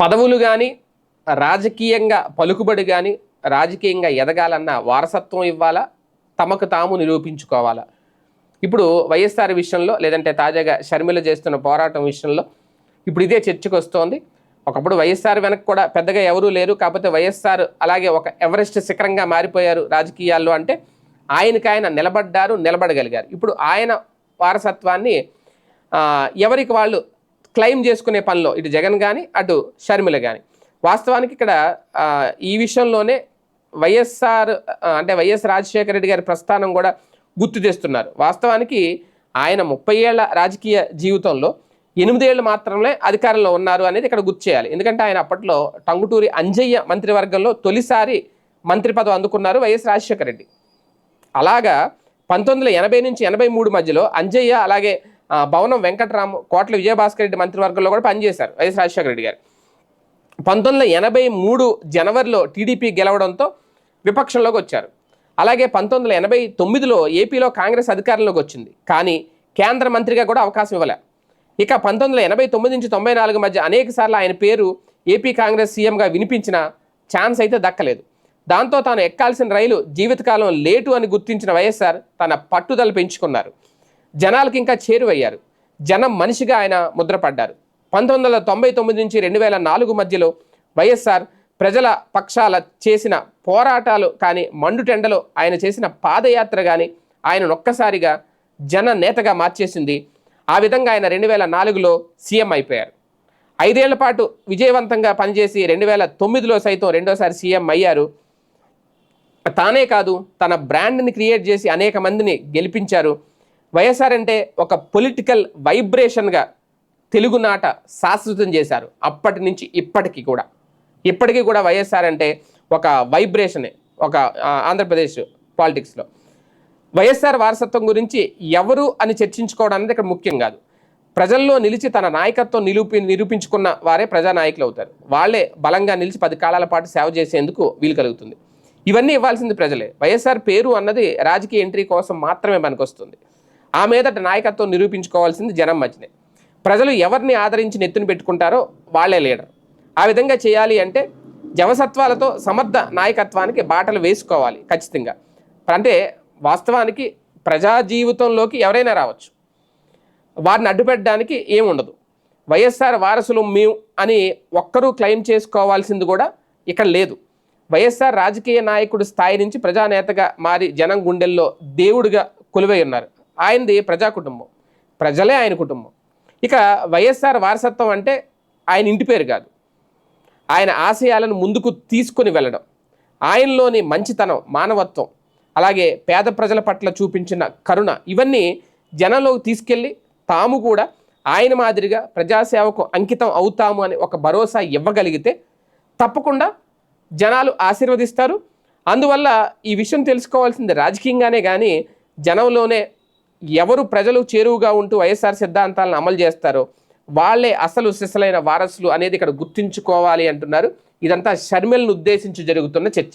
పదవులు కానీ రాజకీయంగా పలుకుబడి కానీ రాజకీయంగా ఎదగాలన్న వారసత్వం ఇవ్వాలా? తమకు తాము నిరూపించుకోవాలా? ఇప్పుడు వైఎస్ఆర్ విషయంలో లేదంటే తాజాగా షర్మిల చేస్తున్న పోరాటం విషయంలో ఇప్పుడు ఇదే చర్చకు వస్తోంది. ఒకప్పుడు వైఎస్ఆర్ వెనక్కి కూడా పెద్దగా ఎవరూ లేరు. కాకపోతే వైఎస్ఆర్ అలాగే ఒక ఎవరెస్ట్ శిఖరంగా మారిపోయారు రాజకీయాల్లో అంటే ఆయనకి ఆయన నిలబడ్డారు నిలబడగలిగారు. ఇప్పుడు ఆయన వారసత్వాన్ని ఎవరికి వాళ్ళు క్లెయిమ్ చేసుకునే పనిలో ఇటు జగన్ కానీ అటు షర్మిల కానీ వాస్తవానికి ఇక్కడ ఈ విషయంలోనే వైఎస్ఆర్ అంటే వైఎస్ రాజశేఖర రెడ్డి గారి ప్రస్థానం కూడా గుర్తు తెస్తున్నారు వాస్తవానికి ఆయన ముప్పై ఏళ్ళ రాజకీయ జీవితంలో ఎనిమిదేళ్ళు మాత్రమే అధికారంలో ఉన్నారు అనేది ఇక్కడ గుర్తు చేయాలి. ఎందుకంటే ఆయన అప్పట్లో టంగుటూరి అంజయ్య మంత్రివర్గంలో తొలిసారి మంత్రి పదవి అందుకున్నారు వైఎస్ రాజశేఖర రెడ్డి. అలాగా పంతొమ్మిది వందల ఎనభై నుంచి ఎనభై మూడు మధ్యలో అంజయ్య అలాగే భవనం వెంకటరాము కోట్ల విజయభాస్కర్ రెడ్డి మంత్రివర్గంలో కూడా పనిచేశారు వైఎస్ రాజశేఖర రెడ్డి గారు. పంతొమ్మిది వందల ఎనభై మూడు జనవరిలో టీడీపీ గెలవడంతో విపక్షంలోకి వచ్చారు. అలాగే పంతొమ్మిది వందల ఎనభై తొమ్మిదిలో ఏపీలో కాంగ్రెస్ అధికారంలోకి వచ్చింది. కానీ కేంద్ర మంత్రిగా కూడా అవకాశం ఇవ్వలే. ఇక పంతొమ్మిది వందల ఎనభై తొమ్మిది నుంచి తొంభై నాలుగు మధ్య అనేక సార్లు ఆయన పేరు ఏపీ కాంగ్రెస్ సీఎంగా వినిపించిన ఛాన్స్ అయితే దక్కలేదు. దాంతో తాను ఎక్కాల్సిన రైలు జీవితకాలం లేటు అని గుర్తించిన వైఎస్ఆర్ తన పట్టుదల పెంచుకున్నారు. జనాలకు ఇంకా చేరువయ్యారు. జనం మనిషిగా ఆయన ముద్రపడ్డారు. పంతొమ్మిది వందల తొంభై తొమ్మిది నుంచి రెండు వేల నాలుగు మధ్యలో వైఎస్ఆర్ ప్రజల పక్షాల చేసిన పోరాటాలు కానీ మండుటెండలో ఆయన చేసిన పాదయాత్ర కానీ ఆయన ఒక్కసారిగా జన నేతగా మార్చేసింది. ఆ విధంగా ఆయన రెండు వేల నాలుగులో సీఎం అయిపోయారు. ఐదేళ్ళ పాటు విజయవంతంగా పనిచేసి రెండు వేల తొమ్మిదిలో సైతం రెండోసారి సీఎం అయ్యారు. తానే కాదు తన బ్రాండ్ని క్రియేట్ చేసి అనేక మందిని గెలిపించారు. వైఎస్ఆర్ అంటే ఒక పొలిటికల్ వైబ్రేషన్గా తెలుగునాట శాశ్వతం చేశారు. అప్పటి నుంచి ఇప్పటికీ కూడా. ఇప్పటికీ కూడా వైఎస్ఆర్ అంటే ఒక వైబ్రేషనే ఒక ఆంధ్రప్రదేశ్ పాలిటిక్స్లో. వైఎస్ఆర్ వారసత్వం గురించి ఎవరు అని చర్చించుకోవడం అనేది ఇక్కడ ముఖ్యం కాదు. ప్రజల్లో నిలిచి తన నాయకత్వం నిరూపి నిరూపించుకున్న వారే ప్రజానాయకులు అవుతారు. వాళ్ళే బలంగా నిలిచి పది కాలాల పాటు సేవ చేసేందుకు వీలు కలుగుతుంది. ఇవన్నీ ఇవ్వాల్సింది ప్రజలే. వైఎస్ఆర్ పేరు అన్నది రాజకీయ ఎంట్రీ కోసం మాత్రమే పనికొస్తుంది. ఆ మీదట నాయకత్వం నిరూపించుకోవాల్సింది జనం మధ్యనే. ప్రజలు ఎవరిని ఆదరించి నెత్తిని పెట్టుకుంటారో వాళ్ళే లీడర్. ఆ విధంగా చేయాలి అంటే జవసత్వాలతో సమర్థ నాయకత్వానికి బాటలు వేసుకోవాలి ఖచ్చితంగా. అంటే వాస్తవానికి ప్రజా జీవితంలోకి ఎవరైనా రావచ్చు. వారిని అడ్డుపెట్టడానికి ఏముండదు. వైఎస్ఆర్ వారసులు మేము అని ఒక్కరూ క్లెయిమ్ చేసుకోవాల్సింది కూడా ఇక్కడ లేదు. వైఎస్ఆర్ రాజకీయ నాయకుడు స్థాయి నుంచి ప్రజానేతగా మారి జనం గుండెల్లో దేవుడిగా కొలువై ఉన్నారు. ఆయనది ప్రజా కుటుంబం. ప్రజలే ఆయన కుటుంబం. ఇక వైఎస్ఆర్ వారసత్వం అంటే ఆయన ఇంటి పేరు కాదు. ఆయన ఆశయాలను ముందుకు తీసుకొని వెళ్ళడం. ఆయనలోని మంచితనం మానవత్వం అలాగే పేద ప్రజల పట్ల చూపించిన కరుణ ఇవన్నీ జనంలోకి తీసుకెళ్ళి తాము కూడా ఆయన మాదిరిగా ప్రజాసేవకు అంకితం అవుతాము అని ఒక భరోసా ఇవ్వగలిగితే తప్పకుండా జనాలు ఆశీర్వదిస్తారు. అందువల్ల ఈ విషయం తెలుసుకోవాల్సింది రాజకీయంగానే కానీ జనంలోనే ఎవరు ప్రజలు చేరువుగా ఉంటూ వైఎస్ఆర్ సిద్ధాంతాలను అమలు చేస్తారో వాళ్ళే అసలు సిసలైన వారసులు అనేది ఇక్కడ గుర్తుంచుకోవాలి అంటున్నారు. ఇదంతా షర్మిల్ను ఉద్దేశించి జరుగుతున్న చర్చ.